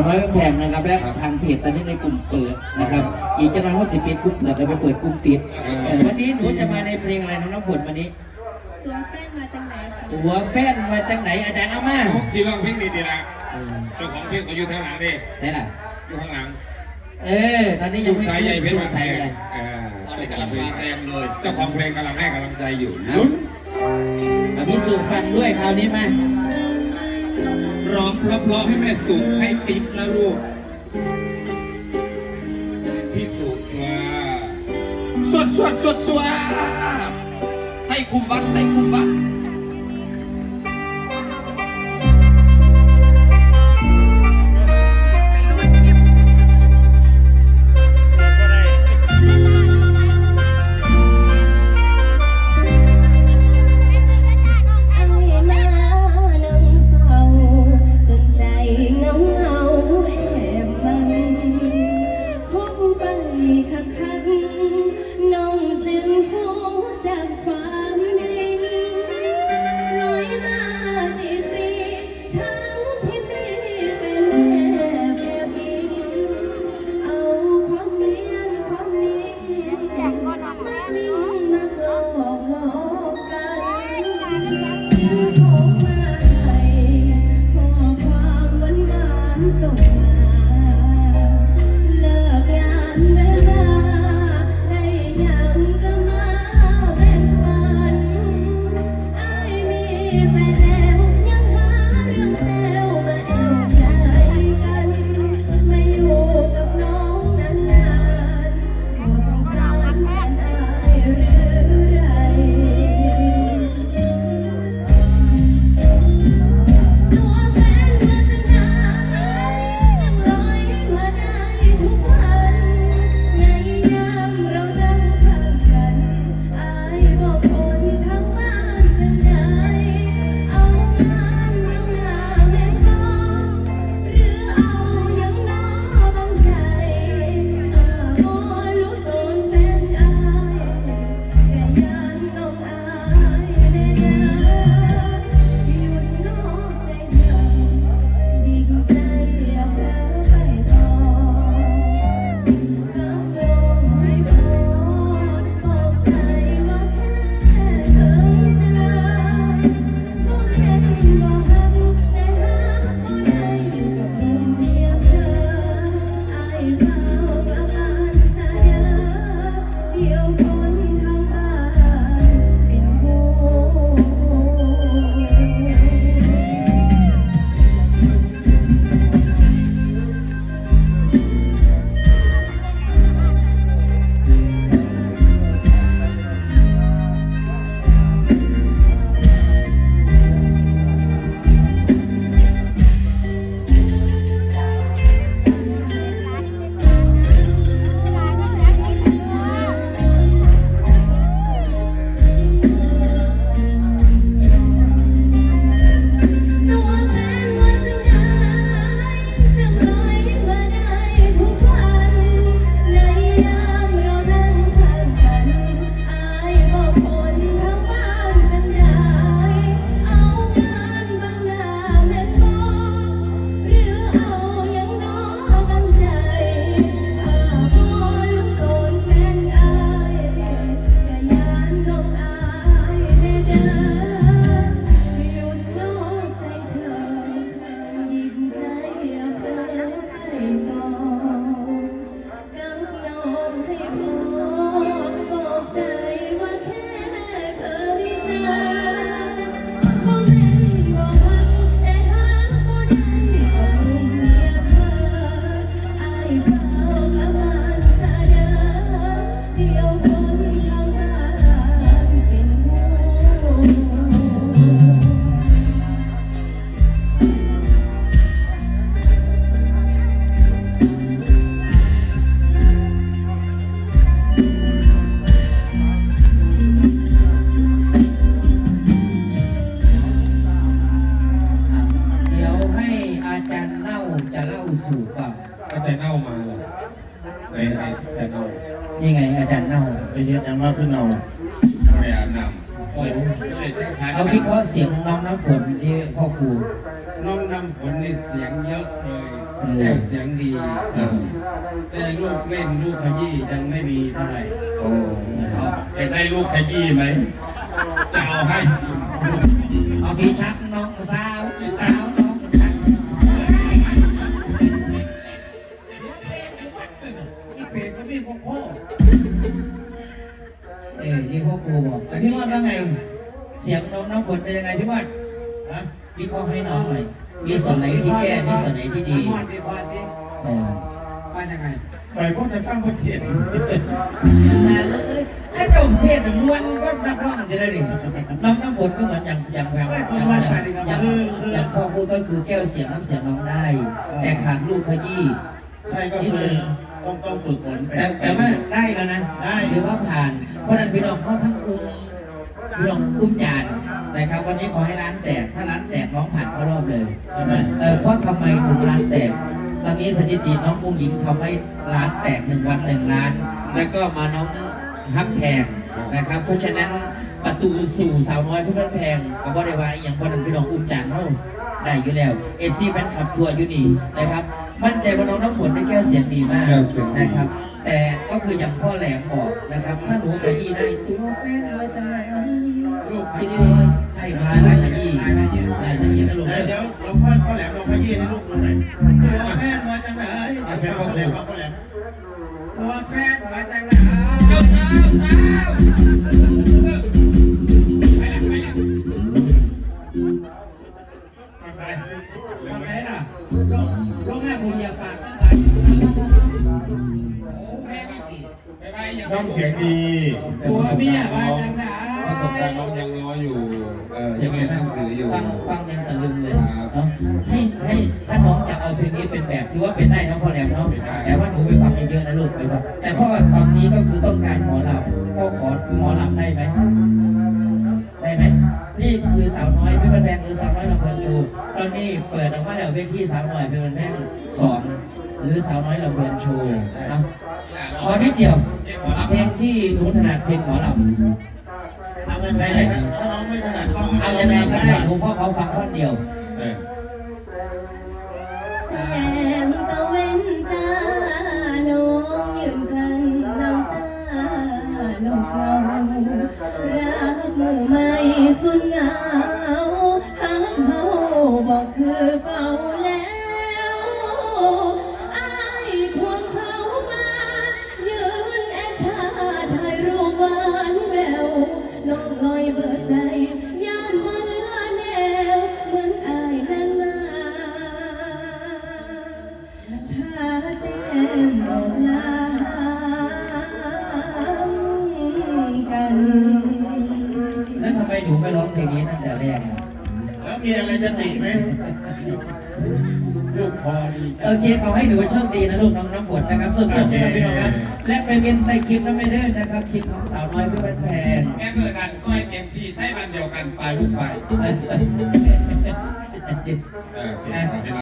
าวน้อยแพงนะครับและทางเพจตอนนี้ในกลุ่มเปิดนะครับ อีกจะน้องว่าสิปิดกลุ่มเปิดแล้ไปเปิดกลุ่มปิดวันนี้หนูจะมาในเพลงอะไรน้องน้ำฝนวันนี้ตัวแฟนมาจากไหนตัวแฟนมาจากไหนอาจารย์เอามาชีร้องเพลงดีดีละเจ้าของเพลงเขาอยู่ทางหลังดิใช่ล่ะอยู่ข้างหลังเออตอนนี้ยังไม่สายใหญ่เพชรมาแพงเออตอนกำลังมาแรงเลยเจ้าของเพลงกำลังให้กำลังใจอยู่ล้นพี่สุฟังด้วยคราวนี้มา ร้องเพราะๆให้แม่สูงให้ติ๊บนะลูกที่สูงว่าสวดสวดสวดสวดให้คุมวัดให้คุมวัด 你看看 it. ามาไอ้ไอ้อาจย์เน่านี่ไงอาจารย์เน่าไปเฮ็ดหยังมาคือเน่าทำไมอาบนำโอ้ยก็เลยช้ช้เอาวิเคราะห์เสียงน้องน้ำฝนที่พ่อครู น้องน้ำฝนนี่เสียงเยอะเลยเแต่เสียงดีแต่ลูกเล่นลูกขยี้ยังไม่มีเท่าไหร่โอ้เอ็นได้ลูกขยี้ไหมจะเอาให้ เอาพี่ชักน้องสาว ที่เพจก็มีพวกพ่อเออนี่พ่อครูบอกแต่พี่มอดว่าไง เสียงน้องน้ำฝนเป็นยังไงพี่มอดฮะวิเคราะห์ให้น้องหน่อย มีส่วนไหนที่แก้มีส่วนไหนที่ดีพอดดีพอดสิเออว่ายังไงไปพูดในฟังพูดเทียนนะเอ้ยถ้าเจ้าเทศน์ม้วนก็นักร้องจะได้ดิน้องน้ำฝนก็เหมือนอย่างอย่างอย่างอย่างอย่างอย่างพ่อพูดก็คือแก้วเสียงน้ำเสียงน้องได้ แต่ขาดลูกขยี้ใช่ก็คือ ต้องต้องฝึกฝนไป แต่แต่ว่าได้แล้วนะได้ ถือว่าผ่าน เพราะฉะนั้นพี่น้องเขาทั้งอุ้มพี่น้องอุ้มจานนะครับ วันนี้ขอให้ร้านแตก ถ้าร้านแตกน้องผ่านเข้ารอบเลยใช่ไหมเออเพราะทำไมถึงร้านแตก ตอนนี้สถิติน้องอุ้งหญิงทำให้ร้านแตกหนึ่งวันหนึ่งล้าน แล้วก็มาน้องฮักแพงนะครับ เพราะฉะนั้นประตูสู่สาวน้อยเพื่อนแพงกับว่าได้ว่าอหย่างพอนั้นพี่น้องอุ้มจานเขาได้อยู่แล้วเอฟซีแฟนคลับทัวร์อยู่นี่นะครับ มั่นใจว่าน้องน้ำฝนได้แก้วเสียงดีมากแก้วเสียงดี นะครับ แต่ก็คืออย่างพ่อแหลมบอกนะครับ ถ้าหนูขยี้ได้ตัวแฟนมาจากไหนลูกขยี้ใช่ครับได้ขยี้ได้ขยี้นะลูกเดี๋ยวเด้เดี๋ยอวหลวงพ่อพ่อแหลมเราขยี้ให้ลูกดูหน่อยตัวแฟนมาจากไหนเดี๋ยวพ่อแหลมพ่อแหลมตัวแฟนมาจากไหน เจ้าสาวสาว องยังน้อยอยู่เออยังเรียนหนังสืออยู่ ฟังฟังยังตะลึงเลยเนาะให้ให้ถ้าน้องจะเอาเพลงนี้เป็นแบบถือว่าเป็นได้น้องพ่อแหลมเนาะแต่ว่าหนูไปฟังเยอะๆนะลูกไปฟังแต่พ่อตอนนี้ก็คือต้องการหมอลำพ่อขอหมอลำได้ไหมได้ไหมนี่คือสาวน้อยเพี่เป็นแพงหรือสาวน้อยลำเพลินโชว์ตอนนี้เปิดออกมาแล้วเวทีสาวน้อยเพี่เป็นแพงสองหรือสาวน้อยลำเพลินโชว์นะครับขอนิดเดียวเพลงที่หนูถนัดเพลงหมอลำ ทำไม่เป็นไรถ้าน้องไม่ถนัดก็เอายังไงก็ได้หนูพ่อเขาฟังท่อนเดียว เออแสงตะเวนจ้าน้องยืนกันน้ำตาลงเงารักมือไม่สุดเหงาหักเฮาบอกคือเก่า เพลงนี้ตั้งแต่แรกอะแล้วมีอะไรจะติไหมลูกคอดีโอเคขอให้หนูโชคดีนะลูกน้องน้ำฝนนะครับสุดๆนะครับพี่น้องครับและไปเป็นในคลิปนั้นไม่ได้นะครับคลิปของสาวน้อยพี่แพงแม่เกิดดันซอยเต็มที่ไทยบันเดียวกันไปลูกไป